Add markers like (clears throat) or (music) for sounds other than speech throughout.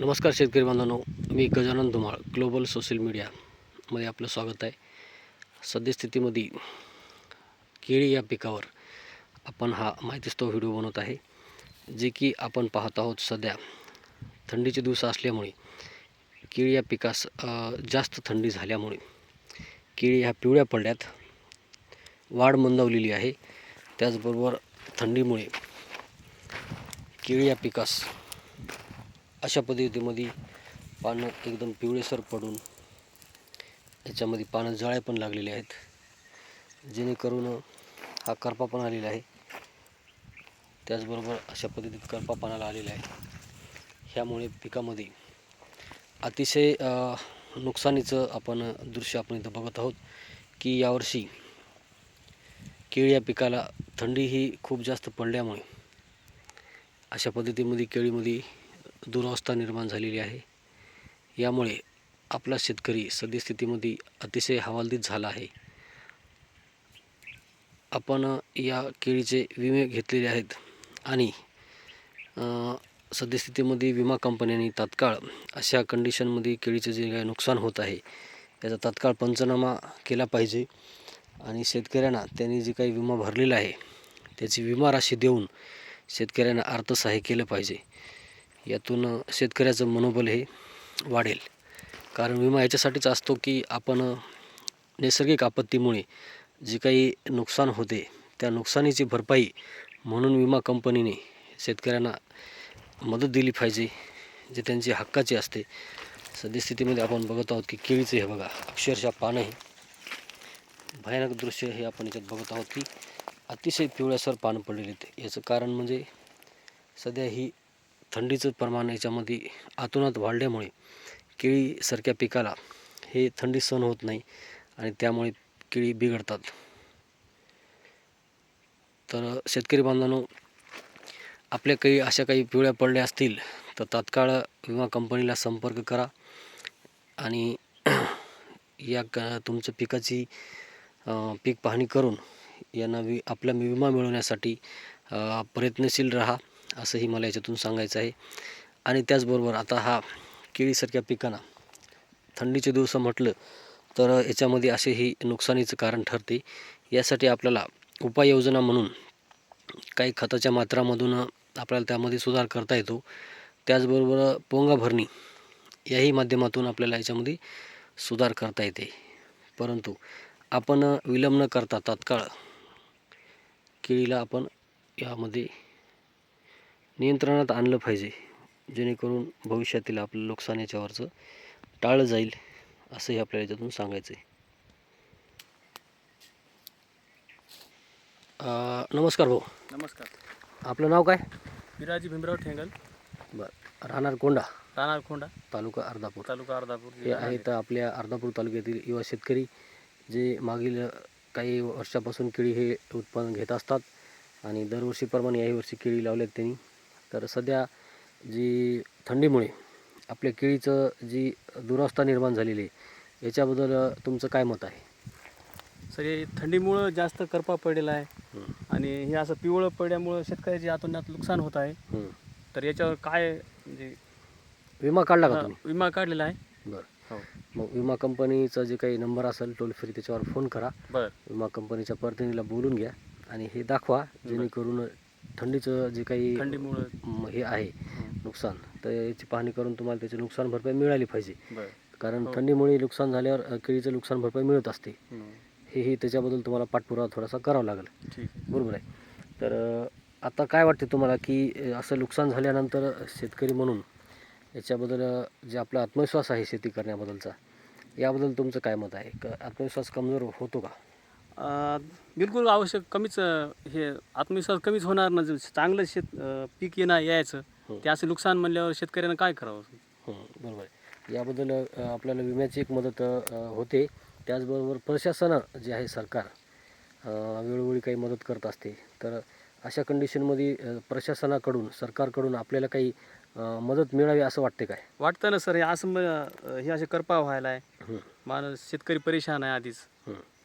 नमस्कार शेतकरी बांधवांनो मी गजानन धुमाळ ग्लोबल सोशल मीडियामध्ये आपलं स्वागत आहे. सद्यस्थितीमध्ये केळी या पिकावर आपण हा माहितीस्तव व्हिडिओ बनवत आहे जे की आपण पाहत आहोत सध्या थंडीचे दिवस असल्यामुळे केळी या पिकास जास्त थंडी झाल्यामुळे केळी ह्या पिवळ्या पडल्यात. वाढ मंदावलेली आहे. त्याचबरोबर थंडीमुळे केळी या पिकास अशा पद्धतीमध्ये पानं एकदम पिवळेसर पडून याच्यामध्ये पानं जळ्या पण लागलेले आहेत. जेणेकरून हा करपा पण आलेला आहे. त्याचबरोबर अशा पद्धतीत करपा पानाला आलेला आहे. ह्यामुळे पिकामध्ये अतिशय नुकसानीचं आपण दृश्य आपण इथं बघत आहोत की यावर्षी केळी या पिकाला थंडी ही खूप जास्त पडल्यामुळे अशा पद्धतीमध्ये केळीमध्ये दुरावस्था निर्माण झालेली आहे. यामुळे आपला शेतकरी सद्यस्थितीमध्ये अतिशय हवालदित झाला आहे. आपण या केळीचे विमे घेतलेले आहेत आणि सद्यस्थितीमध्ये विमा कंपन्यांनी तात्काळ अशा कंडिशनमध्ये केळीचं जे काही नुकसान होत आहे त्याचा तात्काळ पंचनामा केला पाहिजे आणि शेतकऱ्यांना त्यांनी जे काही विमा भरलेला आहे त्याची विमा राशी देऊन शेतकऱ्यांना अर्थसहाय्य केलं पाहिजे. यातून शेतकऱ्याचं मनोबल हे वाढेल. कारण विमा याच्यासाठीच असतो की आपण नैसर्गिक आपत्तीमुळे जे काही नुकसान होते त्या नुकसानीची भरपाई म्हणून विमा कंपनीने शेतकऱ्यांना मदत दिली पाहिजे जे त्यांची हक्काची असते. सद्यस्थितीमध्ये आपण बघत आहोत की केळीचं हे बघा अक्षरशः पानं हे. भयानक दृश्य हे आपण याच्यात बघत आहोत की अतिशय पिवळ्यासर पानं पडलेले आहेत. याचं कारण म्हणजे सध्या ही थंडीचं प्रमाण याच्यामध्ये आतोनात वाढल्यामुळे केळीसारख्या पिकाला हे थंडी सहन होत नाही आणि त्यामुळे केळी बिघडतात. तर शेतकरी बांधवांनो आपल्या काही अशा काही पिवळ्या पडल्या असतील तर तात्काळ विमा कंपनीला संपर्क करा आणि (clears throat) या क तुमच्या पिकाची पीक पाहणी करून यांना वि आपला विमा मिळवण्यासाठी प्रयत्नशील राहा. असंही मला याच्यातून सांगायचं आहे. आणि त्याचबरोबर आता हा केळीसारख्या पिकांना थंडीचे दिवस म्हटलं तर याच्यामध्ये असेही नुकसानीचं कारण ठरते. यासाठी आपल्याला उपाययोजना म्हणून काही खताच्या मात्रामधून आपल्याला त्यामध्ये सुधार करता येतो. त्याचबरोबर पोंगा भरणी याही माध्यमातून आपल्याला याच्यामध्ये सुधार करता येते. परंतु आपण विलंब न करता तात्काळ केळीला आपण यामध्ये नियंत्रणात आणलं पाहिजे. जेणेकरून भविष्यातील आपलं नुकसान याच्यावरचं टाळलं जाईल असंही आपल्याला याच्यातून सांगायचं आहे नमस्कार भाऊ. नमस्कार. आपलं नाव काय? विराजी भीमराव ठेंगल. बरं. राहणार कोंडा? राहणार खोंडा तालुका अर्धापूर. तालुका अर्धापूर हे आहेत आपल्या अर्धापूर तालुक्यातील युवा शेतकरी जे मागील काही वर्षापासून केळी हे उत्पन्न घेत असतात आणि दरवर्षीप्रमाणे याही वर्षी केळी लावल्यात त्यांनी. तर सध्या जी थंडीमुळे आपल्या केळीचं जी दुरावस्था निर्माण झालेली आहे याच्याबद्दल तुमचं काय मत आहे? सर हे थंडीमुळं जास्त करपा पडलेला आहे आणि हे असं पिवळं पडल्यामुळं शेतकऱ्याचे आतोनात नुकसान होत आहे. तर याच्यावर काय म्हणजे विमा काढला का तुम्ही? विमा काढलेला आहे. बरं. हो. मग विमा कंपनीचा जे काही नंबर असेल टोल फ्री त्याच्यावर फोन करा. बर. विमा कंपनीच्या प्रतिनिधीला बोलून घ्या आणि हे दाखवा जेणेकरून थंडीचं जे काही थंडीमुळं. हे आहे नुकसान तर याची पाहणी करून तुम्हाला त्याची नुकसान भरपाई मिळाली पाहिजे. कारण हो. थंडीमुळे नुकसान झाल्यावर केळीचं नुकसान भरपाई मिळत असते. हं, हेही त्याच्याबद्दल तुम्हाला पाठपुरावा थोडासा करावा लागेल. बरोबर आहे. तर आता काय वाटते तुम्हाला की असं नुकसान झाल्यानंतर शेतकरी म्हणून याच्याबद्दल जे आपला आत्मविश्वास आहे शेती करण्याबद्दलचा याबद्दल तुमचं काय मत आहे? क- आत्मविश्वास कमजोर होतो का? बिलकुल आवश्यक कमीच हे आत्मविश्वास कमीच होणार ना चांगलं शेत पीक येणार यायचं हो. ते असं नुकसान म्हणल्यावर शेतकऱ्यानं काय करावं? हं, बरोबर आहे. याबद्दल आपल्याला विम्याची एक मदत होते. त्याचबरोबर प्रशासन जे आहे सरकार वेळोवेळी काही मदत करत असते. तर अशा कंडिशनमध्ये प्रशासनाकडून सरकारकडून आपल्याला काही मदत मिळावी असं वाटते काय? वाटतं ना सर हे असं हे असे करपा व्हायला आहे माणूस शेतकरी परेशान आहे आधीच.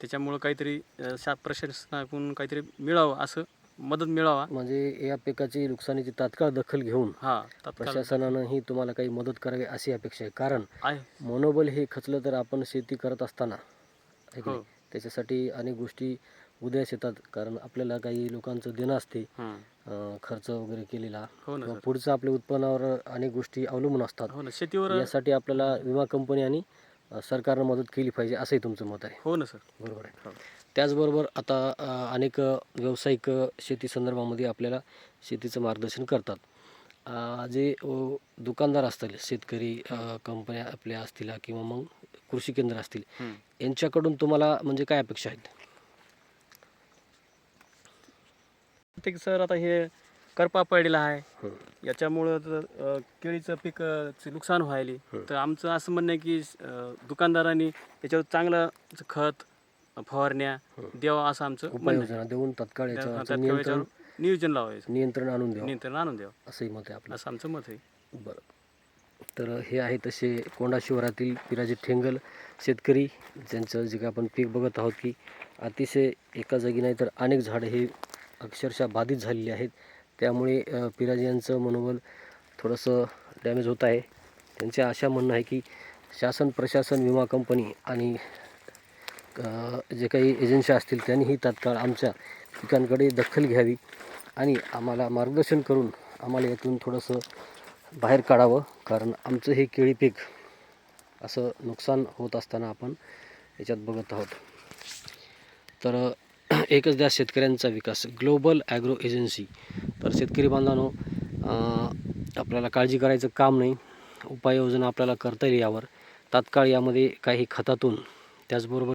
त्याच्यामुळं काहीतरी अं, शा प्रशासनाकडून काहीतरी मिळावं असं मदत मिळावा. म्हणजे या पिकाची नुकसानीची तात्काळ दखल घेऊन हा तात्काळ प्रशासनानंही तुम्हाला काही मदत करावी अशी अपेक्षा आहे. कारण आहे. मनोबल हे खचलं तर आपण शेती करत असताना है की हो. नाही? त्याच्यासाठी अनेक गोष्टी उदयास येतात. कारण आपल्याला काही लोकांचं देणं असते हं. अं, खर्च वगैरे केलेला हो ना किंवा पुढचं आपल्या उत्पन्नावर अनेक गोष्टी अवलंबून असतात. हो ना शेतीवर यासाठी आपल्याला विमा कंपनी आणि सरकारनं मदत केली पाहिजे असंही तुमचं मत आहे. हो ना सर. बरोबर आहे. त्याचबरोबर आता अं, अनेक व्यावसायिक शेती संदर्भामध्ये आपल्याला शेतीचं मार्गदर्शन करतात. अं, जे अं, दुकानदार असतील शेतकरी अं, कंपन्या आपल्या असतील किंवा मग कृषी केंद्र असतील. यांच्याकडून तुम्हाला म्हणजे काय अपेक्षा आहेत? ते सर. आता हे करपा पडलेला आहे. हं. याच्यामुळं अ, केळीचं पीक अ, चे नुकसान व्हायले. हं. तर आमचं असं म्हणणं आहे की अ, दुकानदारांनी याच्यावर चांगलं खत फवारण्या द्यावा असं आमचं म्हणणं आहे. उपाययोजना देऊन तात्काळ त्या- याच्यावर त्यात नियंत्रण याच्यावर नियोजन लावायचं. नियंत्रण आणून द्यावं. नियंत्रण आणून द्यावं. असंही मत आहे आपलं. असं आमचं मत आहे. बरं. तर हे आहे तसे कोंडा शिवारातील पिराजी ठेंगल शेतकरी ज्यांचं जे काय आपण पीक बघत आहोत की अतिशय एका जागी नाही तर अनेक झाडं हे अक्षरशः बाधित झालेली आहेत. त्यामुळे पिराज यांचं मनोबल थोडंसं डॅमेज होत आहे. त्यांचे अशा म्हणणं आहे की शासन प्रशासन विमा कंपनी आणि जे काही एजन्सी असतील त्यांनीही तात्काळ आमच्या पिकांकडे दखल घ्यावी आणि आम्हाला मार्गदर्शन करून आम्हाला यातून थोडंसं बाहेर काढावं. कारण आमचं हे केळी पीक असं नुकसान होत असताना आपण याच्यात बघत आहोत. तर (clears throat) एकच द्या शेतकऱ्यांचा विकास ग्लोबल ॲग्रो एजन्सी तर शेतकरी बांधवांनो आपल्याला काळजी करायचं काम नाही. उपाययोजना आपल्याला करता येईल यावर. तात्काळ यामध्ये काही खतातून त्याचबरोबर